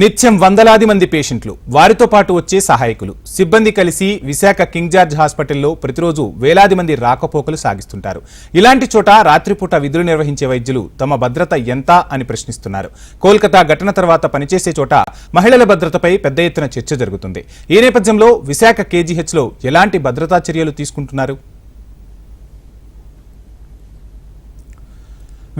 నిత్యం వందలాది మంది పేషెంట్లు వారితో పాటు వచ్చే సహాయకులు సిబ్బంది కలిసి విశాఖ కింగ్ జార్జ్ హాస్పిటల్లో ప్రతిరోజు వేలాది మంది రాకపోకలు సాగిస్తుంటారు. ఇలాంటి చోట రాత్రిపూట విధులు నిర్వహించే వైద్యులు తమ భద్రత ఎంత అని ప్రశ్నిస్తున్నారు. కోల్కతా ఘటన తర్వాత పనిచేసే చోట మహిళల భద్రతపై పెద్ద ఎత్తున చర్చ జరుగుతుంది. ఈ నేపథ్యంలో విశాఖ కేజీహెచ్లో ఎలాంటి భద్రతా చర్యలు తీసుకుంటున్నారు?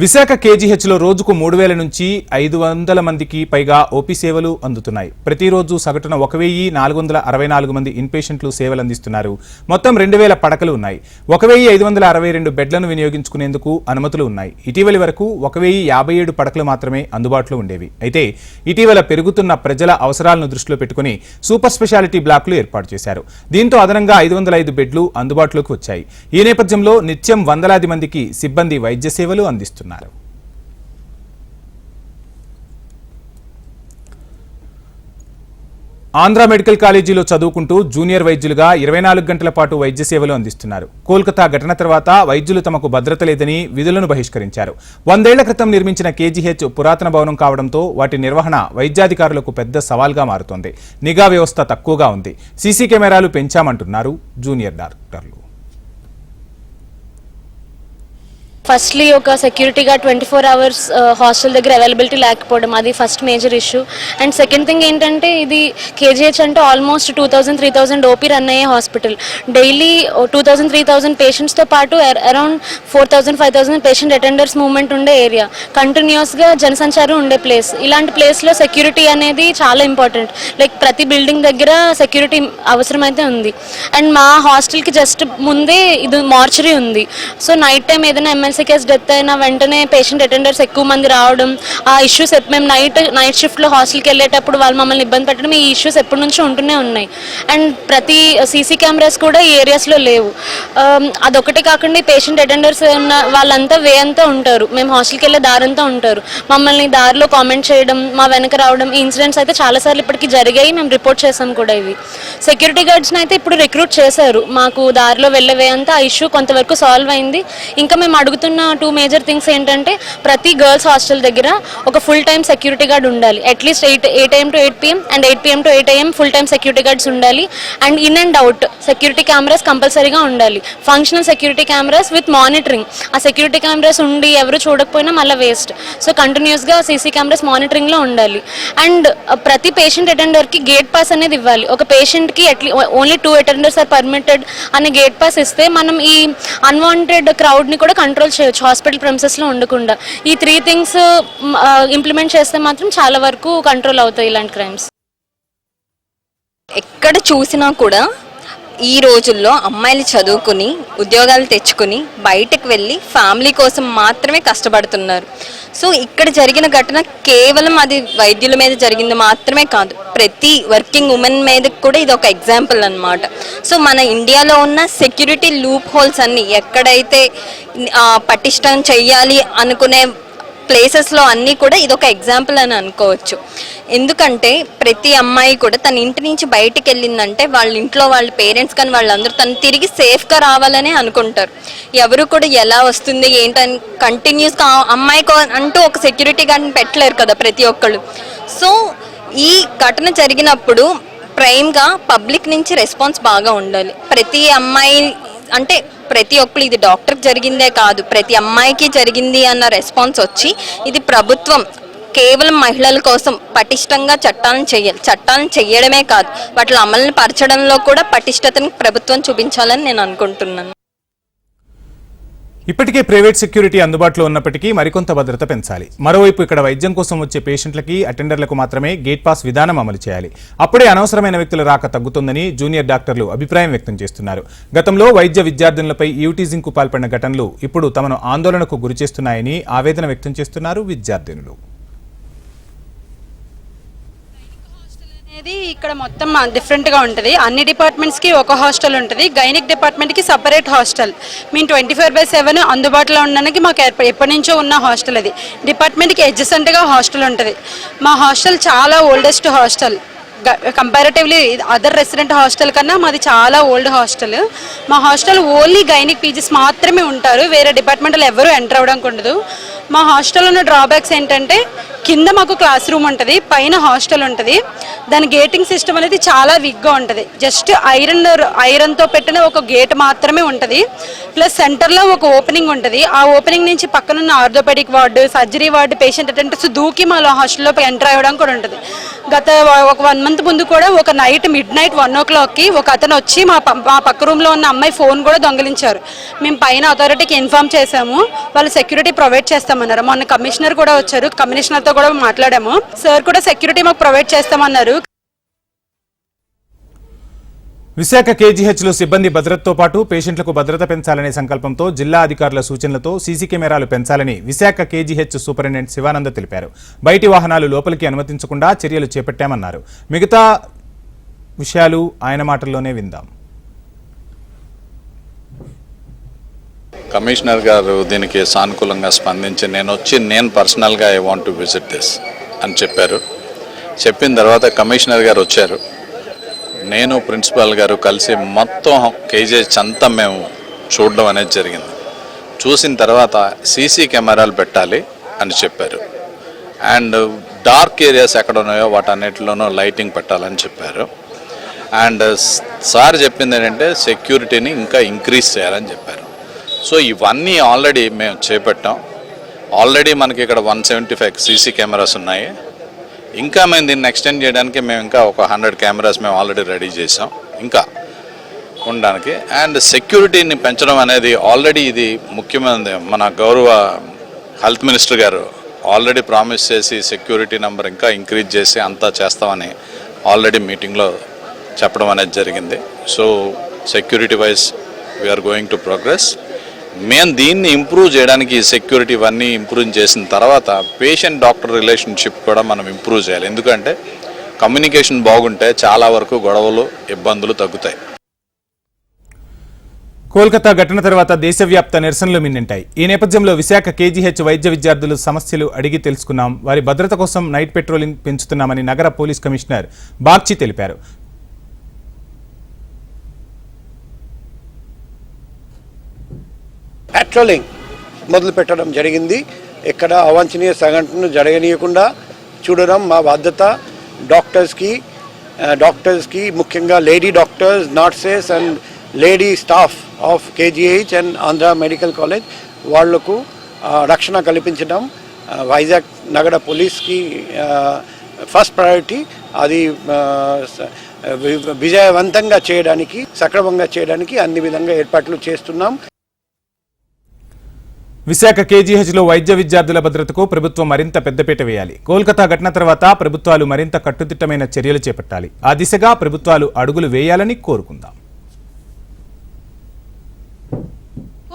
విశాఖ కేజీహెచ్లో రోజుకు మూడు వేల నుంచి ఐదు వందల మందికి పైగా ఓపీ సేవలు అందుతున్నాయి. ప్రతిరోజు సగటున ఒక వెయ్యి నాలుగు వందల అరవై నాలుగు మంది ఇన్పేషెంట్లు సేవలు అందిస్తున్నారు. మొత్తం రెండు వేల పడకలు ఉన్నాయి. ఒక వెయ్యి ఐదు వందల అరవై రెండు బెడ్లను వినియోగించుకునేందుకు అనుమతులు ఉన్నాయి. ఇటీవలి వరకు ఒక వెయ్యి యాభై ఏడు పడకలు మాత్రమే అందుబాటులో ఉండేవి. అయితే ఇటీవల పెరుగుతున్న ప్రజల అవసరాలను దృష్టిలో పెట్టుకుని సూపర్ స్పెషాలిటీ బ్లాక్లు ఏర్పాటు చేశారు. దీంతో అదనంగా ఐదు వందల ఐదు బెడ్లు అందుబాటులోకి వచ్చాయి. ఈ నేపథ్యంలో నిత్యం వందలాది మందికి సిబ్బంది వైద్య సేవలు అందిస్తున్నారు. ఆంధ్ర మెడికల్ కాలేజీలో చదువుకుంటూ జూనియర్ వైద్యులుగా ఇరవై నాలుగు గంటల పాటు వైద్య సేవలు అందిస్తున్నారు. కోల్కతా ఘటన తర్వాత వైద్యులు తమకు భద్రత లేదని విధులను బహిష్కరించారు. వందేళ్ళ క్రితం నిర్మించిన కేజీహెచ్ పురాతన భవనం కావడంతో వాటి నిర్వహణ వైద్యాధికారులకు పెద్ద సవాల్గా మారుతోంది. నిఘా వ్యవస్థ తక్కువగా ఉంది. సీసీ కెమెరాలు పెంచామంటున్నారు జూనియర్ డాక్టర్లు. ఫస్ట్లీ ఒక సెక్యూరిటీగా ట్వంటీ ఫోర్ అవర్స్ హాస్టల్ దగ్గర అవైలబిలిటీ లేకపోవడం అది first major issue and second thing ఏంటంటే ఇది కేజీహెచ్ అంటే almost two thousand three thousand OP run అయ్యే hospital daily two thousand three thousand పేషెంట్స్తో పాటు around four thousand five thousand patient attenders movement ఉండే area కంటిన్యూస్గా జనసంచారం ఉండే ప్లేస్ ఇలాంటి ప్లేస్లో సెక్యూరిటీ అనేది చాలా ఇంపార్టెంట్ లైక్ ప్రతి బిల్డింగ్ దగ్గర సెక్యూరిటీ అవసరమైతే ఉంది. అండ్ మా హాస్టల్కి జస్ట్ ముందే ఇది మార్చరీ ఉంది. సో నైట్ టైం ఏదైనా ఎమ్మెల్సీ కేసు డెత్ అయినా వెంటనే పేషెంట్ అటెండర్స్ ఎక్కువ మంది రావడం ఆ ఇష్యూస్ మేము నైట్ నైట్ షిఫ్ట్లో హాస్టల్కి వెళ్ళేటప్పుడు వాళ్ళు మమ్మల్ని ఇబ్బంది పెట్టడం ఈ ఇష్యూస్ ఎప్పటి నుంచో ఉంటూనే ఉన్నాయి. అండ్ ప్రతి సీసీ కెమెరాస్ కూడా ఈ ఏరియాస్లో లేవు. Um, అదొకటే కాకుండా పేషెంట్ అటెండర్స్ ఉన్న వాళ్ళంతా వే అంతా ఉంటారు. మేము హాస్టల్కి వెళ్ళే దారంతా ఉంటారు. మమ్మల్ని దారిలో కామెంట్ చేయడం మా వెనక రావడం ఈ ఇన్సిడెంట్స్ అయితే చాలాసార్లు ఇప్పటికి జరిగాయి మేము రిపోర్ట్ చేసాం కూడా ఇవి. సెక్యూరిటీ గార్డ్స్ని అయితే ఇప్పుడు రిక్రూట్ చేశారు. మాకు దారిలో వెళ్ళే వే అంతా ఆ ఇష్యూ కొంతవరకు సాల్వ్ అయింది. ఇంకా మేము చెప్తున్న టూ మేజర్ థింగ్స్ ఏంటంటే ప్రతి గర్ల్స్ హాస్టల్ దగ్గర ఒక ఫుల్ టైం సెక్యూరిటీ గార్డ్ ఉండాలి. Atleast eight eight AM to eight PM and eight PM to eight AM full time security guards ఉండాలి. And in and out security cameras కంపల్సరీగా ఉండాలి. Functional security cameras with monitoring ఆ security cameras ఉండి ఎవరు చూడకపోయినా మళ్ళీ waste so కంటిన్యూస్గా CC cameras మానిటరింగ్లో ఉండాలి. అండ్ ప్రతి పేషెంట్ అటెండర్కి గేట్ పాస్ అనేది ఇవ్వాలి. ఒక పేషెంట్కి at least only two attenders are permitted అనే గేట్ పాస్ ఇస్తే మనం ఈ అన్వాంటెడ్ క్రౌడ్ని కూడా కంట్రోల్ చేయొచ్చు హాస్పిటల్ ప్రెమిసెస్లో ఉండకుండా. ఈ త్రీ థింగ్స్ ఇంప్లిమెంట్ చేస్తే మాత్రం చాలా వరకు కంట్రోల్ అవుతాయి ఇలాంటి క్రైమ్స్ ఎక్కడ చూసినా కూడా ఈ రోజుల్లో అమ్మాయిలు చదువుకుని ఉద్యోగాలు తెచ్చుకుని బయటకు వెళ్ళి ఫ్యామిలీ కోసం మాత్రమే కష్టపడుతున్నారు. సో ఇక్కడ జరిగిన ఘటన కేవలం అది వైద్యుల మీద జరిగింది మాత్రమే కాదు. ప్రతి వర్కింగ్ ఉమెన్ మీద కూడా ఇది ఒక ఎగ్జాంపుల్ అన్నమాట. సో మన ఇండియాలో ఉన్న సెక్యూరిటీ లూప్ హోల్స్ అన్ని ఎక్కడైతే పటిష్టం చెయ్యాలి అనుకునే ప్లేసెస్లో అన్నీ కూడా ఇది ఒక ఎగ్జాంపుల్ అని అనుకోవచ్చు. ఎందుకంటే ప్రతి అమ్మాయి కూడా తన ఇంటి నుంచి బయటికి వెళ్ళిందంటే వాళ్ళ ఇంట్లో వాళ్ళ పేరెంట్స్ కానీ వాళ్ళందరూ తను తిరిగి సేఫ్గా రావాలనే అనుకుంటారు. ఎవరు కూడా ఎలా వస్తుంది ఏంటని కంటిన్యూస్గా అమ్మాయికి అంటూ ఒక సెక్యూరిటీ గార్డ్ని పెట్టలేరు కదా ప్రతి ఒక్కళ్ళు. సో ఈ ఘటన జరిగినప్పుడు ప్రైమ్గా పబ్లిక్ నుంచి రెస్పాన్స్ బాగా ఉండాలి. ప్రతి అమ్మాయి అంటే ప్రతి ఒక్కరు ఇది డాక్టర్కి జరిగిందే కాదు ప్రతి అమ్మాయికి జరిగింది అన్న రెస్పాన్స్ వచ్చి ఇది ప్రభుత్వం కేవలం మహిళల కోసం పటిష్టంగా చట్టాలను చేయాలి చట్టాలను చేయడమే కాదు వాటి అమలుని పరచడంలో కూడా పటిష్టతను ప్రభుత్వం చూపించాలని నేను అనుకుంటున్నాను. ఇప్పటికే ప్రైవేట్ సెక్యూరిటీ అందుబాటులో ఉన్నప్పటికీ మరికొంత భద్రత పెంచాలి. మరోవైపు ఇక్కడ వైద్యం కోసం వచ్చే పేషెంట్లకి అటెండర్లకు మాత్రమే గేట్ పాస్ విధానం అమలు చేయాలి. అప్పుడే అనవసరమైన వ్యక్తుల రాక తగ్గుతుందని జూనియర్ డాక్టర్లు అభిప్రాయం వ్యక్తం చేస్తున్నారు. గతంలో వైద్య విద్యార్థులపై యూటీజింగ్కు పాల్పడిన ఘటనలు ఇప్పుడు తమను ఆందోళనకు గురిచేస్తున్నాయని ఆవేదన వ్యక్తం చేస్తున్నారు విద్యార్థినులు. అనేది ఇక్కడ మొత్తం డిఫరెంట్గా ఉంటుంది. అన్ని డిపార్ట్మెంట్స్కి ఒక హాస్టల్ ఉంటుంది. గైనిక్ డిపార్ట్మెంట్కి సపరేట్ హాస్టల్ మేము ట్వంటీ ఫోర్ బై సెవెన్ అందుబాటులో ఉండడానికి మాకు ఏర్ప- ఎప్పటి నుంచో ఉన్న హాస్టల్ అది. డిపార్ట్మెంట్కి అడ్జసెంట్గా హాస్టల్ ఉంటుంది. మా హాస్టల్ చాలా oldest hostel comparatively other resident hostel కన్నా మాది చాలా ఓల్డ్ హాస్టల్ మా హాస్టల్ ఓన్లీ గైనిక్ పీజీస్ మాత్రమే ఉంటారు. వేరే డిపార్ట్మెంట్లో ఎవరు ఎంటర్ అవ్వడానికి ఉండదు. మా హాస్టల్ ఉన్న డ్రాబ్యాక్స్ ఏంటంటే కింద మాకు క్లాస్ రూమ్ ఉంటుంది పైన హాస్టల్ ఉంటుంది. దాని గేటింగ్ సిస్టమ్ అనేది చాలా వీక్గా ఉంటుంది. జస్ట్ ఐరన్ ఐరన్తో పెట్టిన ఒక గేట్ మాత్రమే ఉంటుంది. ప్లస్ సెంటర్లో ఒక ఓపెనింగ్ ఉంటుంది. ఆ ఓపెనింగ్ నుంచి పక్కనున్న orthopaedic ward surgery ward patient attenders దూకి మా హాస్టల్లో ఎంటర్ అవ్వడం కూడా ఉంటుంది. గత ఒక వన్ మంత్ ముందు కూడా ఒక నైట్ మిడ్ నైట్ వన్ ఓ క్లాక్కి ఒక అతను వచ్చి మా మా పక్క రూమ్లో ఉన్న అమ్మాయి ఫోన్ కూడా దొంగిలించారు. మేము పైన అథారిటీకి ఇన్ఫామ్ చేశాము. వాళ్ళు సెక్యూరిటీ ప్రొవైడ్ చేస్తామన్నారు. మొన్న కమిషనర్ కూడా వచ్చారు. కమిషనర్తో కూడా మాట్లాడాము. సార్ కూడా సెక్యూరిటీ మాకు ప్రొవైడ్ చేస్తామన్నారు. విశాఖ కేజీహెచ్లో సిబ్బంది భద్రతతో పాటు పేషెంట్లకు భద్రత పెంచాలనే సంకల్పంతో జిల్లా అధికారుల సూచనలతో సీసీ కెమెరాలు పెంచాలని విశాఖ కేజీహెచ్ సూపరింటెండెంట్ శివానంద తెలిపారు. బయటి వాహనాలు లోపలికి అనుమతించకుండా చర్యలు చేపట్టామన్నారు. మిగతా విషయాలు ఆయన మాటల్లోనే విందాం. కమిషనర్ గారు దీనికి సానుకూలంగా స్పందించి నేను వచ్చి నేను పర్సనల్గా I want to visit this అని చెప్పారు. చెప్పిన తర్వాత కమిషనర్ గారు వచ్చారు. నేను ప్రిన్సిపాల్ గారు కలిసి మొత్తం కేజీహెచ్ అంతా మేము చూడడం అనేది జరిగింది. చూసిన తర్వాత సీసీ కెమెరాలు పెట్టాలి అని చెప్పారు. అండ్ డార్క్ ఏరియాస్ ఎక్కడ ఉన్నాయో వాటన్నిటిలోనూ లైటింగ్ పెట్టాలని చెప్పారు. అండ్ సార్ చెప్పింది ఏంటంటే సెక్యూరిటీని ఇంకా ఇంక్రీజ్ చేయాలని చెప్పారు. సో ఇవన్నీ ఆల్రెడీ మేము చేపట్టాం. ఆల్రెడీ మనకి ఇక్కడ one seventy five CC cameras ఉన్నాయి. ఇంకా మేము దీన్ని ఎక్స్టెండ్ చేయడానికి మేము ఇంకా ఒక హండ్రెడ్ కెమెరాస్ మేము ఆల్రెడీ రెడీ చేసాం ఇంకా ఉండడానికి. అండ్ సెక్యూరిటీని పెంచడం అనేది ఆల్రెడీ ఇది ముఖ్యమైనది. మన గౌరవ హెల్త్ మినిస్టర్ గారు ఆల్రెడీ ప్రామిస్ చేసి సెక్యూరిటీ నెంబర్ ఇంకా ఇంక్రీజ్ చేసి అంతా చేస్తామని ఆల్రెడీ మీటింగ్లో చెప్పడం అనేది జరిగింది. So security wise we're going to progress మేము దీన్ని ఇంప్రూవ్ చేయడానికి సెక్యూరిటీ ఇవన్నీ ఇంప్రూవ్ చేసిన తర్వాత పేషెంట్ డాక్టర్ రిలేషన్షిప్ కూడా మనం ఇంప్రూవ్ చేయాలి. ఎందుకంటే కమ్యూనికేషన్ బాగుంటే చాలా వరకు గొడవలు ఇబ్బందులు తగ్గుతాయి. కోల్కతా ఘటన తర్వాత దేశవ్యాప్త నిరసనలు మిన్నింటాయి. ఈ నేపథ్యంలో విశాఖ కేజీహెచ్ వైద్య విద్యార్థులు సమస్యలు అడిగి తెలుసుకున్నాం. వారి భద్రత కోసం నైట్ పెట్రోలింగ్ పెంచుతున్నామని నగర పోలీస్ కమిషనర్ బాగ్చి తెలిపారు. పెట్రోలింగ్ మొదలు పెట్టడం జరిగింది. ఇక్కడ అవాంఛనీయ సంఘటనలు జరగనీయకుండా చూడడం మా బాధ్యత. డాక్టర్స్కి డాక్టర్స్కి ముఖ్యంగా lady doctors nurses and lady staff of KGH and Andhra medical college వాళ్ళకు రక్షణ కల్పించడం. వైజాగ్ నగర పోలీస్కి ఫస్ట్ ప్రయారిటీ అది విజయవంతంగా చేయడానికి సక్రమంగా చేయడానికి అన్ని విధంగా ఏర్పాట్లు చేస్తున్నాం. విశాఖ కేజీహెచ్లో వైద్య విద్యార్థుల భద్రతకు ప్రభుత్వం మరింత పెద్దపీట వేయాలి. కోల్కతా ఘటన తర్వాత ప్రభుత్వాలు మరింత కట్టుదిట్టమైన చర్యలు చేపట్టాలి. ఆ దిశగా ప్రభుత్వాలు అడుగులు వేయాలని కోరుకుందాం.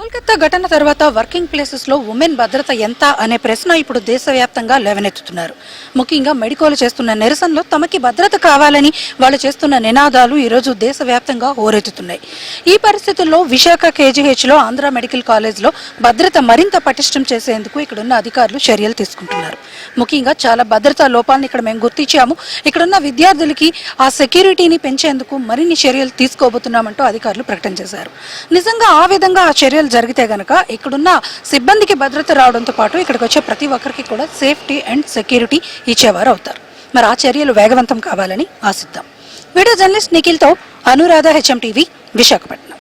కోల్కతా ఘటన తర్వాత వర్కింగ్ ప్లేసెస్లో ఉమెన్ భద్రత ఎంత అనే ప్రశ్న ఇప్పుడు దేశవ్యాప్తంగా లేవనెత్తుతున్నారు. ముఖ్యంగా మెడికోలు చేస్తున్న నిరసనలో తమకి భద్రత కావాలని వాళ్ళు చేస్తున్న నినాదాలు ఈరోజు దేశవ్యాప్తంగా హోరెత్తుతున్నాయి ఈ పరిస్థితుల్లో విశాఖ కేజీహెచ్లో ఆంధ్ర మెడికల్ కాలేజ్లో భద్రత మరింత పటిష్టం చేసేందుకు ఇక్కడున్న అధికారులు చర్యలు తీసుకుంటున్నారు. ముఖ్యంగా చాలా భద్రతా లోపాలను ఇక్కడ మేము గుర్తించాము. ఇక్కడున్న విద్యార్థులకి ఆ సెక్యూరిటీని పెంచేందుకు మరిన్ని చర్యలు తీసుకోబోతున్నామంటూ అధికారులు ప్రకటన చేశారు. నిజంగా ఆ విధంగా ఆ చర్యలు జరిగితే గనక ఇక్కడున్న సిబ్బందికి భద్రత రావడంతో పాటు ఇక్కడికి వచ్చే ప్రతి ఒక్కరికి కూడా సేఫ్టీ అండ్ సెక్యూరిటీ ఇచ్చేవారు అవుతారు. మరి ఆ చర్యలు వేగవంతం కావాలని ఆశిద్దాం. వీడియో జర్నలిస్ట్ నిఖిల్తో అనురాధ హెచ్ఎం టీవీ విశాఖపట్నం.